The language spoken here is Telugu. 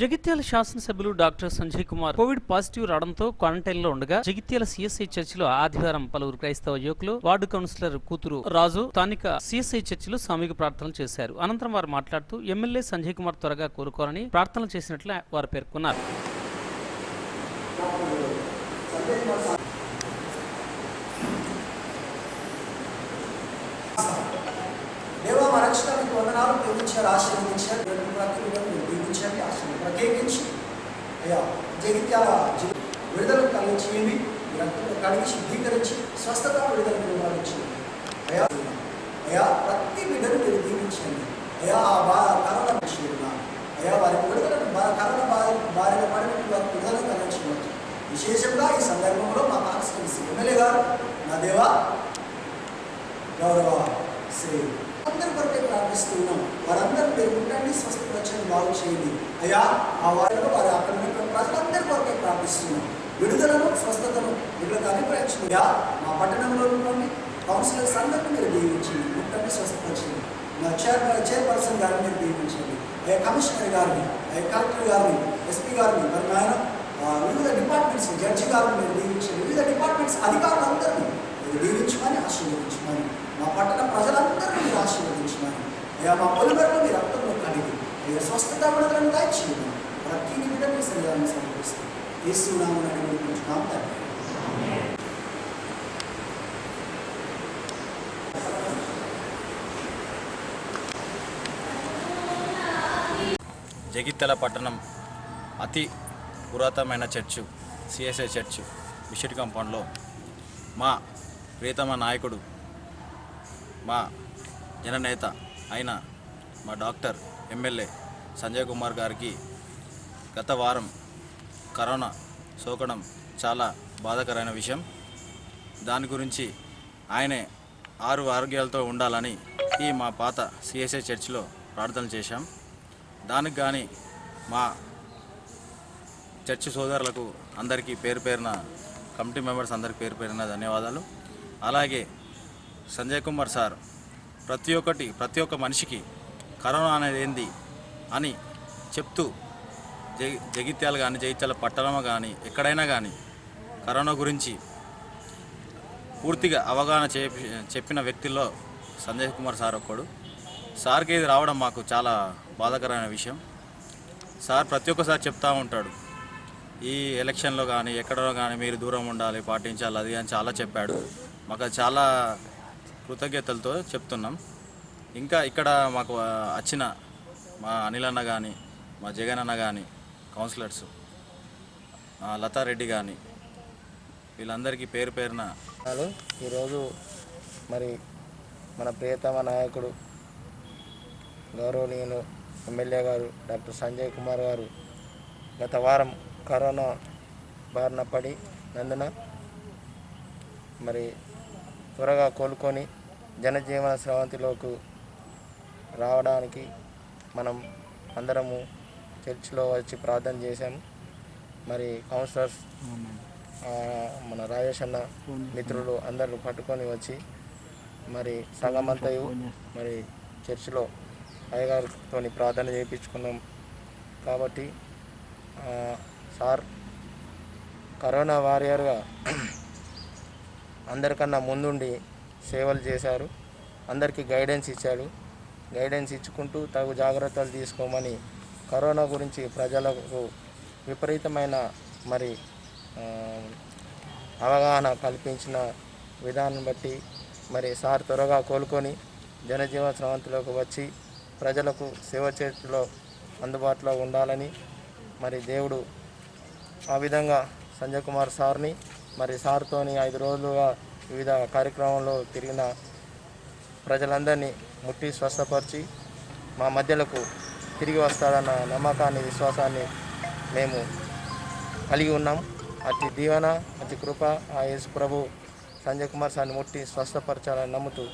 జగిత్యాల శాసనసభ్యులు doctor Sanjay Kumar Covid positive రావడంతో క్వారంటైన్లో ఉండగా జగిత్యాల సిఎస్ఐ చర్చిలో ఆదివారం పలువురు క్రైస్తవ యువకులు వార్డు కౌన్సిలర్ కూతురు రాజు స్థానిక సిఎస్ఐ చర్చిలో సామూహిక ప్రార్థనలు చేశారు. అనంతరం వారు మాట్లాడుతూ ఎమ్మెల్యే సంజయ్ కుమార్ త్వరగా కోరుకోవాలని ప్రార్థనలు చేసినట్లు వారు పేర్కొన్నారు. దేవా వందనాలు ప్రేమించారు ఆశీర్వదించారు దేవుని ప్రతి విధంగా మీరు దీవించండి ఆశీర్వదించండి. ప్రత్యేకించి అయ్యా జగిత్యాల విడుదల కలిగించేయండి మీ రక్తంలో కడిగి శుద్ధీకరించి స్వస్థత విడుదల నిర్వహించండి అయ్యా అయా ప్రతి బిడ్డను మీరు దీవించండి. అయ్యా ఆ బాధ కరణ విషయంలో అయ్యా వారి విడుదలను కరణ బాధ బారిన పడినట్టు వారి విడుదల కలిగించవచ్చు విశేషంగా ఈ సందర్భంలో మా కాన్స్టిట్యూన్సీ ఎమ్మెల్యే గారు నా దేవా గౌరవ శ్రీ అందరి కొరకే ప్రార్థిస్తున్నాం వారందరూ మీరు ఉండండి స్వస్థపరచండి బాగు చేయండి. అయ్యా ఆ వారిలో వారి అక్కడ ఉన్న ప్రజలందరి కొరకే ప్రార్థిస్తున్నాం విడుదలను స్వస్థతను వీళ్ళకి అభిప్రాయంగా మా పట్టణంలో ఉన్నటువంటి కౌన్సిలర్స్ అందరినీ మీరు దీవించండి ఉండండి స్వస్థపరచండి మా చైర్ చైర్పర్సన్ గారిని మీరు దీవించండి. ఏ కమిషనర్ గారిని ఏ కలెక్టర్ గారిని ఎస్పీ గారిని మరి ఆయన వివిధ డిపార్ట్మెంట్స్ జడ్జి గారిని మీరు దీవించండి. వివిధ డిపార్ట్మెంట్స్ అధికారులందరినీ మీరు దీవించమని ఆశీర్వదించమని మా పట్టణ ప్రజలందరినీ మీరు ఆశీర్వదించమని అయ్యా మా పొలిమేరలో మీరు రక్తంలో కడిగి అయ్యా స్వస్థత విడుదలను దాచి ప్రతి నిమిடம் శరీరాన్ని సమర్పిస్తూ అడిగించున్నాం తండ్రి జగిత్యాల పట్టణం అతి పురాతనమైన చర్చు సిఎస్ఐ చర్చ్ బిషెట్ కాంపౌండ్లో మా ప్రియతమ నాయకుడు మా జననేత అయిన మా డాక్టర్ ఎమ్మెల్యే సంజయ్ కుమార్ గారికి గత వారం కరోనా సోకడం చాలా బాధాకరమైన విషయం. దాని గురించి ఆయనే ఆరు ఆరోగ్యాలతో ఉండాలని ఈ మా పాత సిఎస్ఐ చర్చిలో ప్రార్థన చేశాం. దానికి కానీ మా చర్చి సోదరులకు అందరికీ పేరు పేరున కమిటీ మెంబర్స్ అందరికీ పేరు పేరున ధన్యవాదాలు. అలాగే సంజయ్ కుమార్ సార్ ప్రతి ఒక్కటి ప్రతి ఒక్క మనిషికి కరోనా అనేది ఏంది అని చెప్తూ జగిత్యాలు కానీ జగిత్యాల పట్టణం కానీ ఎక్కడైనా కానీ కరోనా గురించి పూర్తిగా అవగాహన చేపి చెప్పిన వ్యక్తుల్లో సంజయ్ కుమార్ సార్ ఒక్కడు. సార్కి ఇది రావడం మాకు చాలా బాధాకరమైన విషయం. సార్ ప్రతి ఒక్కసారి చెప్తా ఉంటాడు. ఈ ఎలక్షన్లో కానీ ఎక్కడో కానీ మీరు దూరం ఉండాలి పాటించాలి అది అని చాలా చెప్పాడు. మాకు చాలా కృతజ్ఞతలతో చెప్తున్నాం. ఇంకా ఇక్కడ మాకు వచ్చిన మా అనిల్ అన్న కానీ మా జగన్ అన్న కానీ కౌన్సిలర్స్ లతారెడ్డి కానీ వీళ్ళందరికీ పేరు పేరున ఈరోజు మరి మన ప్రియతమ నాయకుడు గౌరవనీయులు ఎమ్మెల్యే గారు డాక్టర్ సంజయ్ కుమార్ గారు గత వారం కరోనా బారిన పడి నందున మరి త్వరగా కోలుకొని జనజీవన స్రవంతిలోకి రావడానికి మనం అందరము చర్చిలో వచ్చి ప్రార్థన చేశాము మరి కౌన్సిలర్స్ మన రాజేష్ అన్న మిత్రులు అందరూ పట్టుకొని వచ్చి మరి సంగమంతయు మరి చర్చిలో అయ్యగారితో ప్రార్థన చేయించుకున్నాం. కాబట్టి సార్ కరోనా వారియర్గా అందరికన్నా ముందుండి సేవలు చేశారు. అందరికీ గైడెన్స్ ఇచ్చాడు. గైడెన్స్ ఇచ్చుకుంటూ తగు జాగ్రత్తలు తీసుకోమని కరోనా గురించి ప్రజలకు విపరీతమైన మరి అవగాహన కల్పించిన విధానం బట్టి మరి సార్ త్వరగా కోలుకొని జనజీవన స్రవంతిలోకి వచ్చి ప్రజలకు సేవ చేతిలో అందుబాటులో ఉండాలని మరి దేవుడు ఆ విధంగా సంజయ్ కుమార్ సార్ని మరి సార్తోని ఐదు రోజులుగా వివిధ కార్యక్రమంలో తిరిగిన ప్రజలందరినీ ముట్టి స్వస్థపరిచి మా మధ్యలకు తిరిగి వస్తాడన్న నమ్మకాన్ని విశ్వాసాన్ని మేము కలిగి ఉన్నాం. అతి దీవెన అతి కృప ఆ యేసు ప్రభు సంజయ్ కుమార్ సార్ని ముట్టి స్వస్థపరచాలని నమ్ముతూ